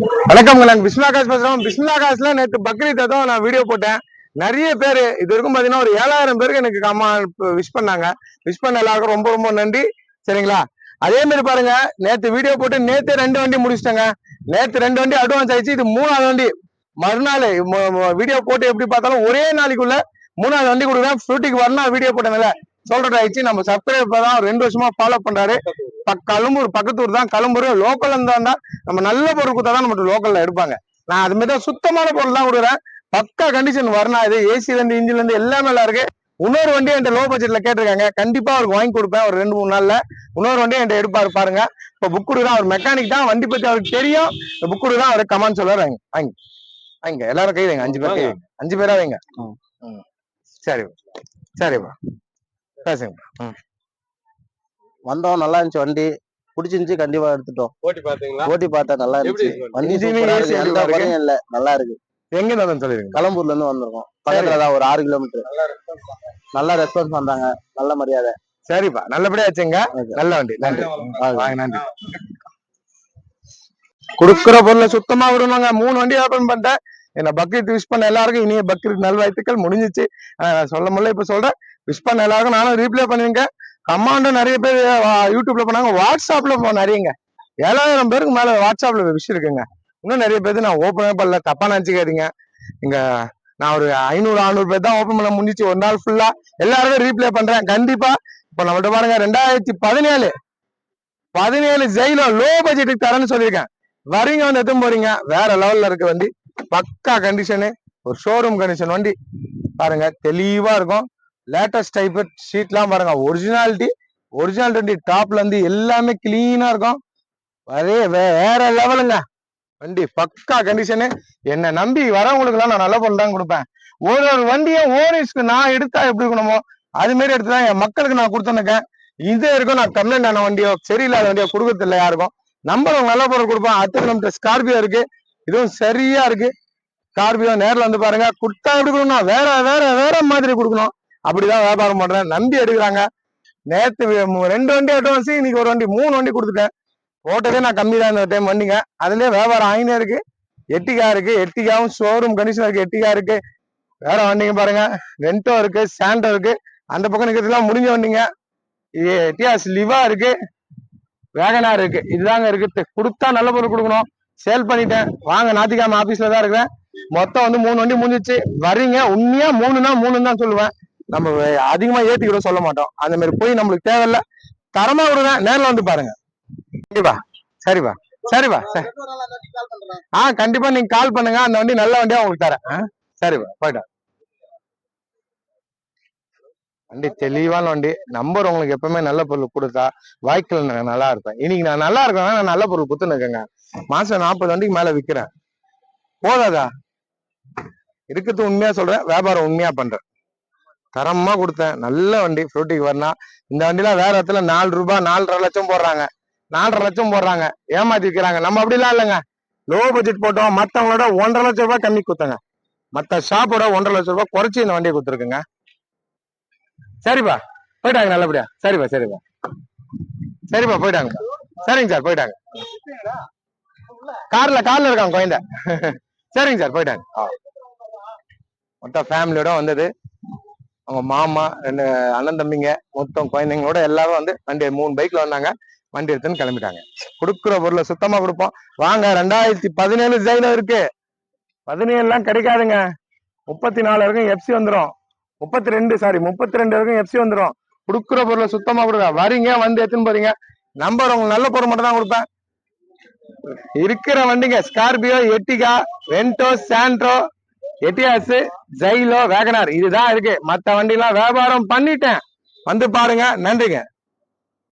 வணக்கம் நாங்க பிஸ்மிலா காசு பேசுறோம் பிஸ்மிலா காசுல நேற்று பக்ரீத் தான் நான் வீடியோ போட்டேன். நிறைய பேர் இது வரைக்கும் பாத்தீங்கன்னா ஒரு ஏழாயிரம் பேருக்கு எனக்கு கம்மா விஷ் பண்ணாங்க. விஷ் பண்ண எல்லாருக்கும் ரொம்ப ரொம்ப நன்றி. சரிங்களா? அதே மாதிரி பாருங்க நேத்து வீடியோ போட்டு நேத்து ரெண்டு வண்டி முடிச்சிட்டேங்க. நேத்து ரெண்டு வண்டி அட்வான்ஸ் ஆயிடுச்சு. இது மூணாவது வண்டி. மறுநாள் வீடியோ போட்டு எப்படி பார்த்தாலும் ஒரே நாளைக்குள்ள மூணாவது வண்டி கொடுக்குறேன். ஃப்ரூட்டிக்கு வரணும் வீடியோ போட்டனால. சொல்றது ஆயிடுச்சு. நம்ம சப்ஸ்கிரைபர் தான் ரெண்டு வருஷமா ஃபாலோ பண்றாரு. கழும்பூர் பக்கத்தூர் தான். கழும்பூர் லோக்கல் இருந்தா நம்ம நல்ல பொருள் கொடுத்தா தான் நம்ம லோக்கல்ல எடுப்பாங்க. நான் அது மாதிரி தான் சுத்தமான பொருள் தான் கொடுக்குறேன். பக்கா கண்டிஷன் வரணும் இது ஏசில இருந்து இன்ஜின்ல இருந்து எல்லாமே நல்லா இருக்கு. இன்னொரு வண்டி என்கிட்ட லோ பட்ஜெட்ல கேட்டிருக்காங்க. கண்டிப்பா அவருக்கு வாங்கி கொடுப்பேன். ஒரு ரெண்டு மூணு நாள்ல. இன்னொரு வண்டி என்கிட்ட எடுப்பாரு பாருங்க. இப்ப புக் கொடுக்குறேன். அவர் மெக்கானிக் தான். வண்டி பத்தி அவருக்கு தெரியும். புக் கொடுக்குறேன். அவருக்கு கமான்னு சொல்லுவாரு வாங்கி வாங்கி. வாங்க எல்லாரும் கை வைங்க. அஞ்சு பேர் கை வைங்க. அஞ்சு பேரா வைங்க. சரி சரிப்பா. பேசுங்க. வந்தோம் நல்லா இருந்துச்சு வண்டி. பிடிச்சிருந்துச்சு கண்டிப்பா எடுத்துட்டோம். ஓட்டி பாத்தீங்களா ஓட்டி பார்த்தா நல்லா இருந்துச்சு. வண்டி எந்த? குறையும் இல்ல. நல்லா இருக்கு. எங்க இருந்தாலும் சொல்லிருங்க. களம்பூர்ல இருந்து வந்திருக்கோம். பக்கத்துல தான் ஒரு ஆறு கிலோமீட்டர். நல்லா ரெஸ்பான்ஸ் பண்றாங்க நல்ல மரியாதை. சரிப்பா. நல்லபடியா வச்சுங்க. நல்ல வண்டி. நன்றி. நன்றி. குடுக்குற பொருளை சுத்தமா விடணுங்க. மூணு வண்டி ஓபன் பண்ணிட்டேன். என்ன பக்ரீத் விஷ் பண்ண எல்லாருக்கும் இனிய பக்ரீத் நல்வாழ்த்துக்கள். முடிஞ்சிச்சு. நான் சொல்ல முடியல. இப்ப சொல்றேன். விஷ் பண்ண எல்லாருக்கும் நானும் ரீப்ளே பண்ணிருக்கேன் கமாண்டும் நிறைய பேர் வா- யூடியூப்ல பண்ணாங்க. வாட்ஸ்அப்ல நிறையங்க. ஏழாயிரம் பேருக்கு மேல வாட்ஸ்அப்ல விஷ் இருக்குங்க. இன்னும் நிறைய பேர் நான் ஓப்பனே பண்ணல. தப்பா நினைச்சுக்காதீங்க. இங்க நான் ஒரு ஐநூறு அறுநூறு பேர் தான் ஓப்பன் பண்ண முடிஞ்சிச்சு. ஒரு நாள் ஃபுல்லா எல்லாருமே ரீப்ளே பண்றேன். கண்டிப்பா இப்ப நம்மள்ட்ட பாருங்க ரெண்டாயிரத்தி பதினேழு. பதினேழு ஜெயில லோ பட்ஜெட்டுக்கு தரேன்னு சொல்லியிருக்கேன். வரீங்க வந்து எதுவும் போறீங்க? வேற லெவல்ல இருக்கு வண்டி. பக்கா கண்டிஷனு ஒரு ஷோரூம் கண்டிஷன் வண்டி. பாருங்க தெளிவா இருக்கும். லேட்டஸ்ட் டைப் ஷீட்லாம் பாருங்க. ஒரிஜினாலிட்டி ஒரிஜினல் வண்டி டாப்ல இருந்து எல்லாமே கிளீனா இருக்கும். அதே வேற லெவலுங்க வண்டி பக்கா கண்டிஷனு என்னை நம்பி வரவங்களுக்குலாம் நான் நல்ல பொருள் தான் கொடுப்பேன். ஒரு ஒரு வண்டியும் ஓனர்ஸ்க்கு நான் எடுத்தா எப்படி இருக்கணுமோ அது மாதிரி எடுத்து தான் என் மக்களுக்கு நான் கொடுத்துருக்கேன் இதே இருக்கும் நான் கம்ப்ளைண்ட் ஆன வண்டியோ சரியில்லாத வண்டியோ கொடுக்கறது இல்லை யாருக்கும் நம்பர் நல்ல பொருள் கொடுப்பேன் அடுத்த கிலோமீட்டர் ஸ்கார்பியோ இருக்கு. இதுவும் சரியா இருக்கு. ஸ்கார்பியோ நேரில் வந்து பாருங்க. கொடுத்தா எப்படி கொடுக்கணும் வேற வேற வேற மாதிரி கொடுக்கணும். அப்படிதான் வியாபாரம் பண்றேன். நம்பி எடுக்கிறாங்க. நேத்து ரெண்டு வண்டி அட்வான்ஸ் இன்னைக்கு ஒரு வண்டி மூணு வண்டி கொடுத்துட்டேன். போட்டதே நான் கம்மி தான் இந்த டைம் வண்டிங்க. அதுலயே வியாபாரம் ஆயினே இருக்கு. எட்டிகா இருக்கு எட்டிகாவும் ஷோரூம் கண்டிஷன் இருக்கு எட்டிகா இருக்கு. வேற வண்டிங்க பாருங்க. ரெண்டோ இருக்கு சாண்டோ இருக்கு. அந்த பக்கம் நிக்கிறதுலாம் முடிஞ்ச வண்டிங்க. இது எட்டியாஸ் லிவா இருக்கு. வேகனா இருக்கு. இதுதாங்க இருக்கு. கொடுத்தா நல்ல பொருள் கொடுக்கணும். சேல் பண்ணிட்டேன். வாங்க ஞாத்திக்கிழமை ஆபீஸ்ல தான் இருக்கிறேன். மொத்தம் வந்து மூணு வண்டி முடிஞ்சிச்சு. வர்றீங்க. உண்மையா மூணுன்னா மூணுன்னு தான் சொல்லுவேன். நம்ம அதிகமா ஏத்தி சொல்ல மாட்டோம். அந்த மாதிரி போய் நம்மளுக்கு தேவையில்ல. தரமா விடுங்க நேர்ல வந்து பாருங்க. கண்டிப்பா சரிப்பா சரிப்பா சரி ஆ கண்டிப்பா நீங்க கால் பண்ணுங்க. அந்த வண்டி நல்ல வண்டியா உங்களுக்கு தரேன். சரிப்பா போயிட்டா வண்டி தெளிவான வண்டி. நம்பர் உங்களுக்கு எப்பவுமே நல்ல பொருள் கொடுத்தா வாய்க்கில் நான் நல்லா இருப்பேன். இன்னைக்கு நான் நல்லா இருக்கேன் நான் நல்ல பொருள் குத்துன்னு இருக்கேங்க. மாசம் நாற்பது வண்டிக்கு மேல விக்கிறேன். போதாதா? இருக்கிறது உண்மையா சொல்றேன் வியாபாரம் உண்மையா பண்றேன். தரமா கொடுத்தேன். நல்ல வண்டி ஃப்ரூட்டிக்கு வரணும் இந்த வண்டிலாம் வேற இடத்துல நாலு ரூபாய் நாலரை லட்சம் போடுறாங்க. நாலரை லட்சம் போடுறாங்க. ஏமாத்தி விற்கிறாங்க நம்ம அப்படிலாம் இல்லைங்க. லோ பட்ஜெட் போட்டோம். மற்றவங்களோட ஒன்றரை லட்சம் ரூபாய் கம்மி கொடுத்தங்க. மற்ற ஷாப்போட ஒன்றரை லட்சம் ரூபாய் குறைச்சி இந்த வண்டியை கொடுத்துருக்குங்க. சரிப்பா. போயிட்டாங்க நல்லபடியா. சரிப்பா சரிப்பா. சரிப்பா போயிட்டாங்க. சரிங்க சார் போயிட்டாங்க. கார்ல கார்ல இருக்காங்க குழந்தை. சரிங்க சார் போயிட்டாங்க. ஆ. மொத்தம் ஃபேமிலியோட வந்தது. அவங்க மாமா ரெண்டு அண்ணன் தம்பிங்க மொத்தம் குழந்தைங்களோட எல்லாரும் வந்து வண்டி மூணு பைக்ல வந்தாங்க. வண்டி எடுத்துன்னு கிளம்பிட்டாங்க. கொடுக்குற பொருளை சுத்தமா கொடுப்போம். வாங்க ரெண்டாயிரத்தி பதினேழு ஜெயில இருக்கு. பதினேழுலாம் கிடைக்காதுங்க. முப்பத்தி நாலு வரைக்கும் எஃப்சி வந்துடும் முப்பத்தி ரெண்டு சாரி முப்பத்தி ரெண்டு வரைக்கும் எஃப்சி வந்துடும் கொடுக்குற பொருளை சுத்தமா கொடுங்க. வரீங்க வந்து எடுத்துன்னு போறீங்க. நம்பர் உங்களுக்கு நல்ல பொருள் மட்டும் தான் கொடுப்பேன். இருக்கிற வண்டிங்க Scorpio Ertiga Vento Santro Etios Xylo WagonR. இதுதான் இருக்கு. மற்ற வண்டிலாம் வியாபாரம் பண்ணிட்டேன். வந்து பாருங்க. நன்றிங்க.